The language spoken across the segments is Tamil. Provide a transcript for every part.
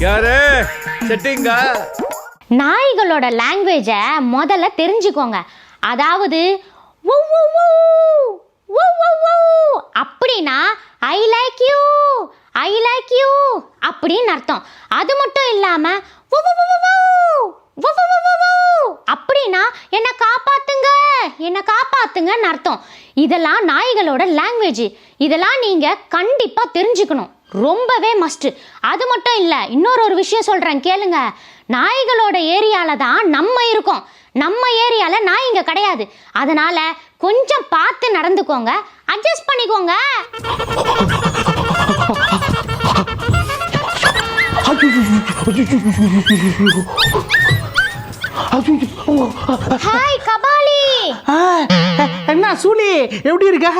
யாரு? செட்டிங்கா நாய்களோட லாங்குவேஜை முதல்ல தெரிஞ்சுக்கோங்க. அதாவது "வு, அப்படின்னா I like you I like you அப்படின்னு அர்த்தம். அது மட்டும் இல்லாம அப்படின்னா என்னை காப்பாத்துங்க என்னை காப்பாத்துங்கன்னு அர்த்தம். இதெல்லாம் நாய்களோட லாங்குவேஜ் இதெல்லாம் நீங்க கண்டிப்பா தெரிஞ்சுக்கணும். ரொம்பவே மஸ்ட்டு அது மட்டும் இல்லை இன்னொரு ஒரு விஷயம் சொல்கிறேன் கேளுங்க நாய்களோட ஏரியாவில் தான் நம்ம இருக்கோம் நம்ம ஏரியாவில் நாய் இங்கே கிடையாது அதனால் கொஞ்சம் பார்த்து நடந்துக்கோங்க அட்ஜஸ்ட் பண்ணிக்கோங்க ஹாய் என்ன சூலி எப்படி இருக்க?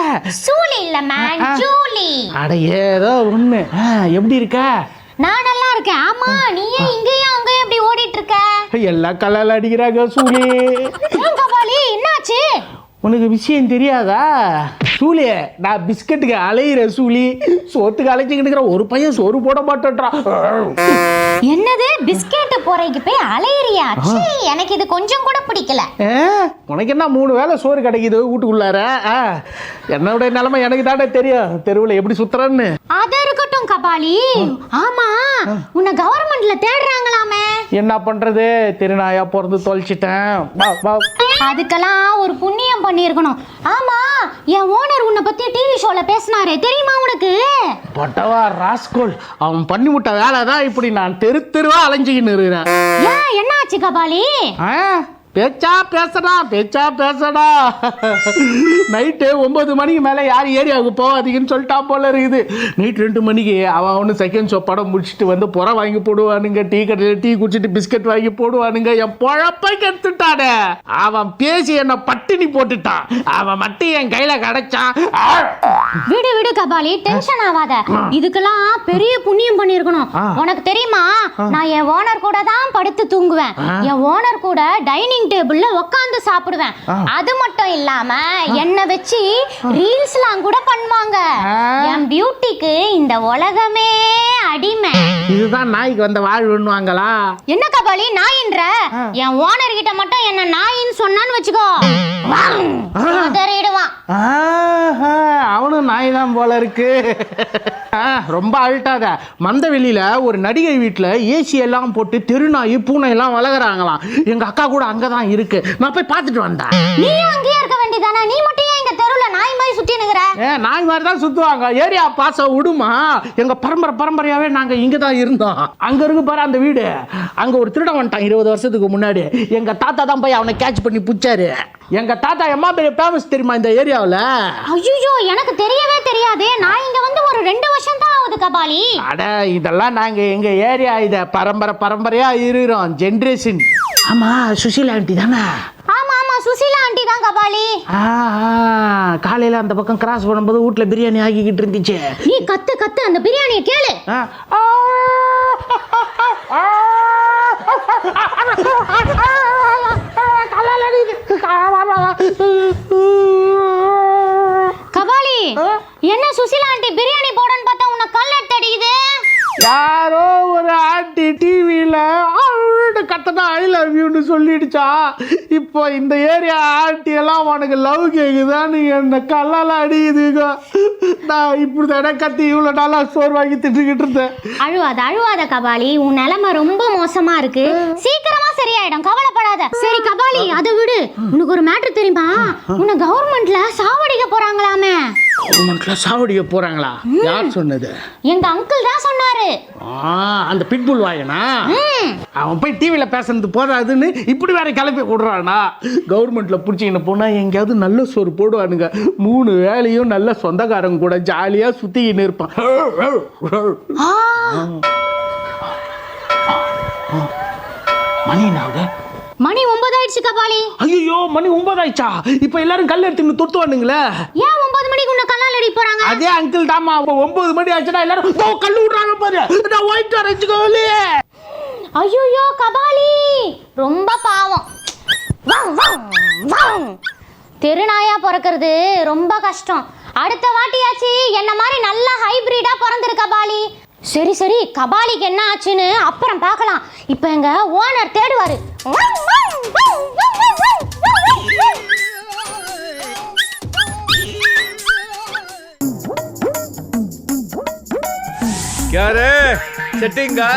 சூலி இல்ல மேன் ஜூலி. அட ஏதோ ஒண்ணு. எப்படி இருக்க? நான் நல்லா இருக்கேன். ஆமா நீ ஏன் இங்கேயும் அங்கேயும் இப்படி ஓடிட்டு இருக்க எல்லாம் கல்லால் அடிக்கிறாங்க சூலி. ஏன் கபாலி என்னாச்சு? உனக்கு விஷயம் தெரியாதா? சூலி நான் பிஸ்கட்டுக்கு அலையிறேன் சூலி சோத்துக்கு அலைச்சிக்கிட்டு ஒரு பையன் சோறு போட மாட்டேன்றான். என்னது? பிஸ்கெட் போறைக்கு போய் அலையறியா? எனக்கு இது கொஞ்சம் கூட பிடிக்கல. உனக்கு என்ன மூணு வேளை சோறு கிடைக்குது வீட்டுக்குள்ளார? என்னோட நிலைமை எனக்கு தானே தெரியும். தெருவில் எப்படி சுத்துறேன்னு. அது இருக்கட்டும் கபாலி. ஆமா உன்னை கவர்மெண்ட்ல தேடுறாங்களாமே. என்ன பண்றது? திருநாயா பிறந்து தொலைச்சிட்டேன். அதுக்கெல்லாம் ஒரு புண்ணியம் பண்ணியிருக்கணும். ஆமா என் ஓனர் உன்னை பத்தி டிவி ஷோல பேசினாரே தெரியுமா உனக்கு? பட்டவா ராஸ்கோல் அவன் பண்ணி விட்ட வேலை தான் இப்படி நான் தெரு தெருவா அலைஞ்சிக்கின்னு இருக்கிறேன். ஏன் என்னாச்சு கபாலி? ஆ, பேச்சா பேசடா பேச்சா பேசடா. நைட்டு ஒன்பது மணிக்கு மேலே யார் ஏரியாவுக்கு போகாதீங்கன்னு சொல்லிட்டான் போல இருக்குது. நைட் ரெண்டு மணிக்கு அவன் ஒன்று செகண்ட் ஷோ படம் முடிச்சுட்டு வந்து புற வாங்கி போடுவானுங்க டீ கடையில் டீ குடிச்சிட்டு பிஸ்கட் வாங்கி போடுவானுங்க. என் பொழப்பை கெடுத்துட்டானே. அவன் பேசி என்னை பட்டினி போட்டுட்டான். அவன் மட்டும் என் கையில கிடைச்சான்! விடு விடு கபாலி. டென்ஷன் ஆகாத இதுக்கெல்லாம் பெரிய புண்ணியம் பண்ணியிருக்கணும். உனக்கு தெரியுமா? நான் என் ஓனர் கூட தான் படுத்து தூங்குவேன். என் ஓனர் கூட டைனிங் டேபிள்ல உட்காந்து சாப்பிடுவேன். அது மட்டும் இல்லாம என்ன வச்சு ரீல்ஸ்லாம் கூட பண்ணுவாங்க. என் பியூட்டிக்கு இந்த உலகமே அடிமை. இதுதான் நாய்க்கு வந்த வாழ்வுன்னுவாங்களா? என்ன கபாலி நாயின்ற? என் ஓனர் கிட்ட மட்டும் என்ன நாயின்னு சொன்னான்னு வச்சுக்கோ. அவனும் நாய் தான் போல இருக்கு. ரொம்ப அல்ட்டாத மந்த வெளியில ஒரு நடிகை வீட்டில் ஏசி எல்லாம் போட்டு தெருநாய் பூனை எல்லாம் வளர்க்குறாங்களாம். எங்க அக்கா கூட அங்கதான் இருக்கு. நான் போய் பார்த்துட்டு வந்தேன். நீ அங்கேயே இருக்க வேண்டியதானே நீ மட்டும் ஏன் இங்க தெருவுல நாய் மாதிரி சுத்தி நிக்கிற? ஏ நாய் மாதிரி தான் சுத்துவாங்க. ஏரியா பாச விடுமா? எங்க பரம்பரை பரம்பரையாவே நாங்க இங்க தான் இருந்தோம். அங்க இருக்கு பாரு அந்த வீடு. அங்க ஒரு திருடன் வந்துட்டான் இருபது வருஷத்துக்கு முன்னாடி. எங்க தாத்தா தான் போய் அவனை கேட்ச் பண்ணி புடிச்சாரு எங்க தாத்தா எம்மா பெரிய ஃபேமஸ் தெரியுமா இந்த ஏரியாவில்? ஐயோ எனக்கு தெரியவே தெரியாது. நான் இங்க வந்து ஒரு ரெண்டு வருஷம் தான் ஆகுது கபாலி. அட இதெல்லாம் நாங்க எங்க ஏரியா இத பரம்பரை பரம்பரையா இருக்கிறோம் ஜென்ரேஷன் ஆமா சுஷீலா ஆண்டி தானே? சுசீலா ஆண்டி தான் கபாலி. காலையில அந்த பக்கம் கிராஸ் பண்ணும்போது வீட்ல பிரியாணி ஆக்கிக்கிட்டு இருந்துச்சு. நீ கத்து கத்து அந்த பிரியாணியை கேளு. கபாலி என்ன சுசீலா ஆண்டி பிரியாணி போடன்னு பார்த்தா உன்னை கல் அடிக்குது? யாரோ ஒரு ஆண்டி டிவியில கத்தனா ஐ லவ் யூன்னு சொல்லிடுச்சா? இப்போ இந்த ஏரியா ஆண்டி எல்லாம் உனக்கு லவ் கேக்குதான்னு என்ன கல்லால அடிக்குதுங்க நான் இப்படி தானே கத்தி இவ்வளோ நாளா சோறு வாங்கி திட்டுக்கிட்டு இருந்தேன். அழுவாத அழுவாத கபாலி. உன் நிலைமை ரொம்ப மோசமா இருக்கு. சீக்கிரமா சரியாயிடும். கவலைப்படாத. சரி கபாலி அதை விடு. உனக்கு ஒரு மேட்ரு தெரியுமா? உன்னை கவர்மெண்ட்ல சாவடிக்க போறாங்களாமே. கவர்மெண்ட்ல சாவடிக்க போறாங்களா? யார் சொன்னது? எங்க அங்கிள் தான் சொன்னாரு. ஆ அந்த பிட்புல் வாயனா? அவன் போய் டிவியில் பேசுறது போதாதுன்னு இப்படி வேற கிளப்பி விடுறானா? கவர்மெண்ட்ல பிடிச்சிக்கின்னு போனா எங்கேயாவது நல்ல சோறு போடுவானுங்க. மூணு வேலையும் நல்ல சொந்தக்காரங்க கூட ஜாலியா சுத்திக்கின்னு இருப்பான். ஆ. மணி என்னாவது மணி ஒன்பது ஆயிடுச்சு கபாலி ஐயோ மணி ஒன்பதாயிடுச்சா இப்போ எல்லாரும் கல் எடுத்துன்னு துரத்துவானுங்களே ஏன் ஒன்பது அடி போறாங்க. அதே அங்கிள் தாமா ஒன்பது மணி ஆச்சுன்னா எல்லாரும் "தோ, கல்லு விடுறாங்க பாரு. நான் ஒயிட் அரைச்சுக்கோலையே ஐயோ கபாலி. ரொம்ப பாவம். தெருநாயா பிறக்கிறது ரொம்ப கஷ்டம். அடுத்த வாட்டியாச்சு என்ன மாதிரி நல்ல ஹைபிரிடா பிறந்திருக்க பாலி சரி சரி கபாலிக்கு என்ன ஆச்சுன்னு அப்புறம் பார்க்கலாம். இப்போ எங்க ஓனர் தேடுவாரு. யாரு செட்டிங்கா